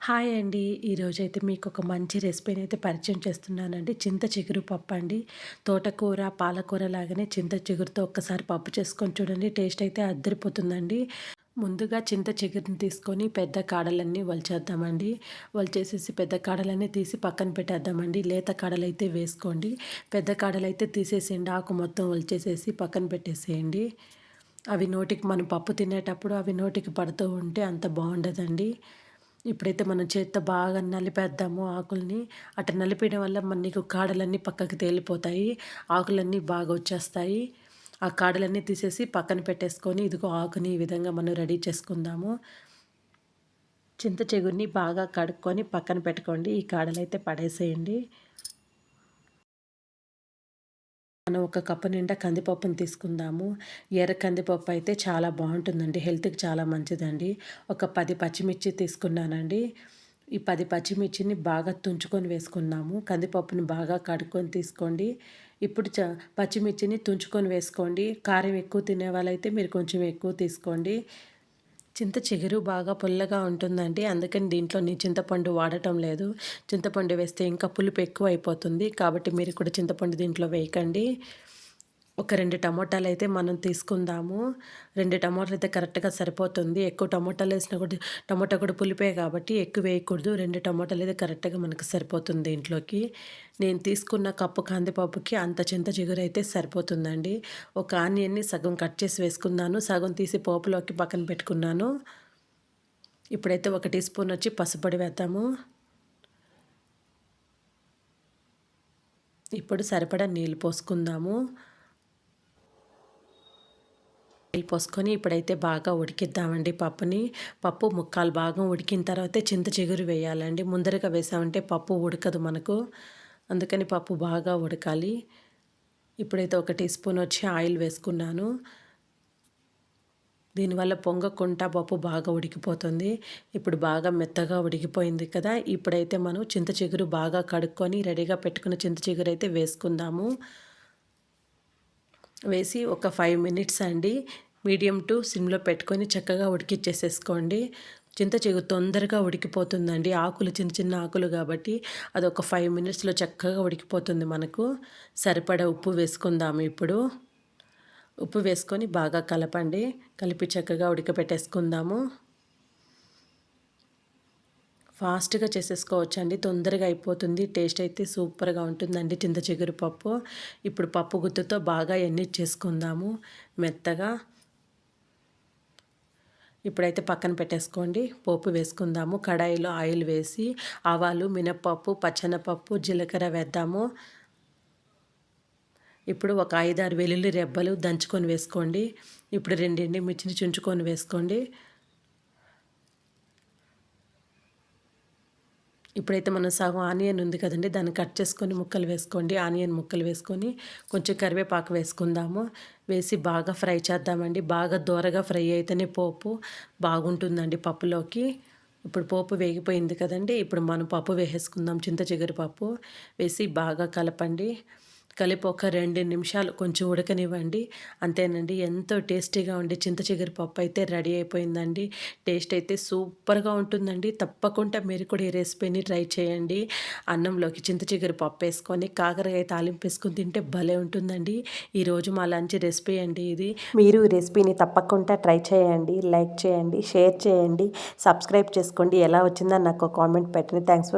Hi అండి. ఈరోజైతే మీకు ఒక మంచి రెసిపీని అయితే పరిచయం చేస్తున్నానండి. చింత చిగురు పప్పు అండి. తోటకూర పాలకూర లాగానే చింత చిగురుతో ఒక్కసారి పప్పు చేసుకొని చూడండి. టేస్ట్ అయితే అద్దరిపోతుందండి. ముందుగా చింత చిగురుని తీసుకొని పెద్ద కాడలన్నీ వలిచేద్దామండి. వలిచేసేసి పెద్ద కాడలన్నీ తీసి పక్కన పెట్టేద్దామండి. లేత కాడలైతే వేసుకోండి. పెద్ద కాడలైతే తీసేసేయండి. ఆకు మొత్తం వలిచేసేసి పక్కన పెట్టేసేయండి. అవి నోటికి మనం పప్పు తినేటప్పుడు అవి నోటికి పడుతూ ఉంటే అంత బాగుండదండి. ఇప్పుడైతే మనం చేత్తో బాగా నలిపేద్దాము ఆకుల్ని. అట్లా నలిపేయడం వల్ల మన నీకు కాడలన్నీ పక్కకి తేలిపోతాయి. ఆకులన్నీ బాగా వచ్చేస్తాయి. ఆ కాడలన్నీ తీసేసి పక్కన పెట్టేసుకొని ఇదిగో ఆకుని ఈ విధంగా మనం రెడీ చేసుకుందాము. చింత చెగురిని బాగా కడుక్కొని పక్కన పెట్టుకోండి. ఈ కాడలైతే పడేసేయండి. మనం ఒక కప్పు నిండా కందిపప్పును తీసుకుందాము. ఎర్ర కందిపప్పు అయితే చాలా బాగుంటుందండి. హెల్త్కి చాలా మంచిదండి. ఒక పది పచ్చిమిర్చి తీసుకున్నానండి. ఈ పది పచ్చిమిర్చిని బాగా తుంచుకొని వేసుకున్నాము కందిపప్పుని బాగా కడుక్కొని తీసుకోండి. ఇప్పుడు చ పచ్చిమిర్చిని తుంచుకొని వేసుకోండి. కారం ఎక్కువ తినే వాళ్ళైతే మీరు కొంచెం ఎక్కువ తీసుకోండి. చింత చిగురు బాగా పుల్లగా ఉంటుందండి. అందుకని దీంట్లో నీ చింతపండు వాడటం లేదు. చింతపండు వేస్తే ఇంకా పులుపు ఎక్కువ అయిపోతుంది కాబట్టి మీరు కూడా చింతపండు దీంట్లో వేయకండి. ఒక రెండు టమోటాలు అయితే మనం తీసుకుందాము. రెండు టమోటాలు అయితే కరెక్ట్గా సరిపోతుంది. ఎక్కువ టమోటాలు వేసినా కూడా టమోటా కూడా పులిపే కాబట్టి ఎక్కువ వేయకూడదు. రెండు టమోటాలు అయితే కరెక్ట్గా మనకు సరిపోతుంది ఇంట్లోకి నేను తీసుకున్న కప్పు కందిపప్పుకి అంత చింత చిగురు అయితే సరిపోతుందండి. ఒక ఆనియన్ని సగం కట్ చేసి వేసుకున్నాను. సగం తీసి పోపులోకి పక్కన పెట్టుకున్నాను. ఇప్పుడైతే ఒక టీ స్పూన్ వచ్చి పసుపొడి వేద్దాము. ఇప్పుడు సరిపడా నీళ్ళు పోసుకుందాము. నీళ్ళు పోసుకొని ఇప్పుడైతే బాగా ఉడికిద్దామండి పప్పుని. పప్పు ముక్కాలు భాగం ఉడికిన తర్వాత చింత చిగురు వేయాలండి. ముందరగా వేసామంటే పప్పు ఉడకదు మనకు. అందుకని పప్పు బాగా ఉడకాలి. ఇప్పుడైతే ఒక టీ స్పూన్ వచ్చి ఆయిల్ వేసుకున్నాను. దీనివల్ల పొంగకుండా పప్పు బాగా ఉడికిపోతుంది. ఇప్పుడు బాగా మెత్తగా ఉడికిపోయింది కదా. ఇప్పుడైతే మనం చింత చిగురు బాగా కడుక్కొని రెడీగా పెట్టుకున్న చింత చిగురు అయితే వేసుకుందాము. వేసి ఒక ఫైవ్ మినిట్స్ అండి. మీడియం టు సిమ్లో పెట్టుకొని చక్కగా ఉడికిచ్చేసేసుకోండి. చింత చిగురు తొందరగా ఉడికిపోతుందండి. ఆకులు చిన్న చిన్న ఆకులు కాబట్టి అది ఒక ఫైవ్ మినిట్స్లో చక్కగా ఉడికిపోతుంది మనకు. సరిపడా ఉప్పు వేసుకుందాము ఇప్పుడు. ఉప్పు వేసుకొని బాగా కలపండి. కలిపి చక్కగా ఉడకపెట్టేసుకుందాము. ఫాస్ట్గా చేసేసుకోవచ్చు అండి తొందరగా అయిపోతుంది. టేస్ట్ అయితే సూపర్గా ఉంటుందండి చింత చిగురు పప్పు. ఇప్పుడు పప్పు గుత్తుతో బాగా ఎన్ని చేసుకుందాము మెత్తగా. ఇప్పుడైతే పక్కన పెట్టేసుకోండి. పోపు వేసుకుందాము. కడాయిలో ఆయిల్ వేసి ఆవాలు మినప్పప్పు పచ్చనపప్పు జీలకర్ర వేద్దాము. ఇప్పుడు ఒక ఐదారు వెల్లుల్లి రెబ్బలు దంచుకొని వేసుకోండి. ఇప్పుడు రెండింటి మిర్చిని చుంచుకొని వేసుకోండి. ఇప్పుడైతే మనం సగం ఆనియన్ ఉంది కదండి దాన్ని కట్ చేసుకొని ముక్కలు వేసుకోండి. ఆనియన్ ముక్కలు వేసుకొని కొంచెం కరివేపాకు వేసుకుందాము. వేసి బాగా ఫ్రై చేద్దామండి. బాగా దూరగా ఫ్రై అయితేనే పోపు బాగుంటుందండి పప్పులోకి. ఇప్పుడు పోపు వేగిపోయింది కదండి ఇప్పుడు మనం పప్పు వేసేసుకుందాం. చింత చిగురు పప్పు వేసి బాగా కలపండి. కలిపి ఒక రెండు నిమిషాలు కొంచెం ఉడకనివ్వండి. అంతేనండి ఎంతో టేస్టీగా ఉండి చింత చిగురు పప్పు అయితే రెడీ అయిపోయిందండి. టేస్ట్ అయితే సూపర్గా ఉంటుందండి. తప్పకుండా మీరు కూడా ఈ రెసిపీని ట్రై చేయండి. అన్నంలోకి చింత చిగురు పప్పు వేసుకొని కాకరకాయ తాలింపు వేసుకొని తింటే భలే ఉంటుందండి. ఈరోజు మా లంచ్ రెసిపీ అండి ఇది. మీరు ఈ రెసిపీని తప్పకుండా ట్రై చేయండి లైక్ చేయండి షేర్ చేయండి సబ్స్క్రైబ్ చేసుకోండి. ఎలా వచ్చిందో నాకు కామెంట్ పెట్టండి. థ్యాంక్స్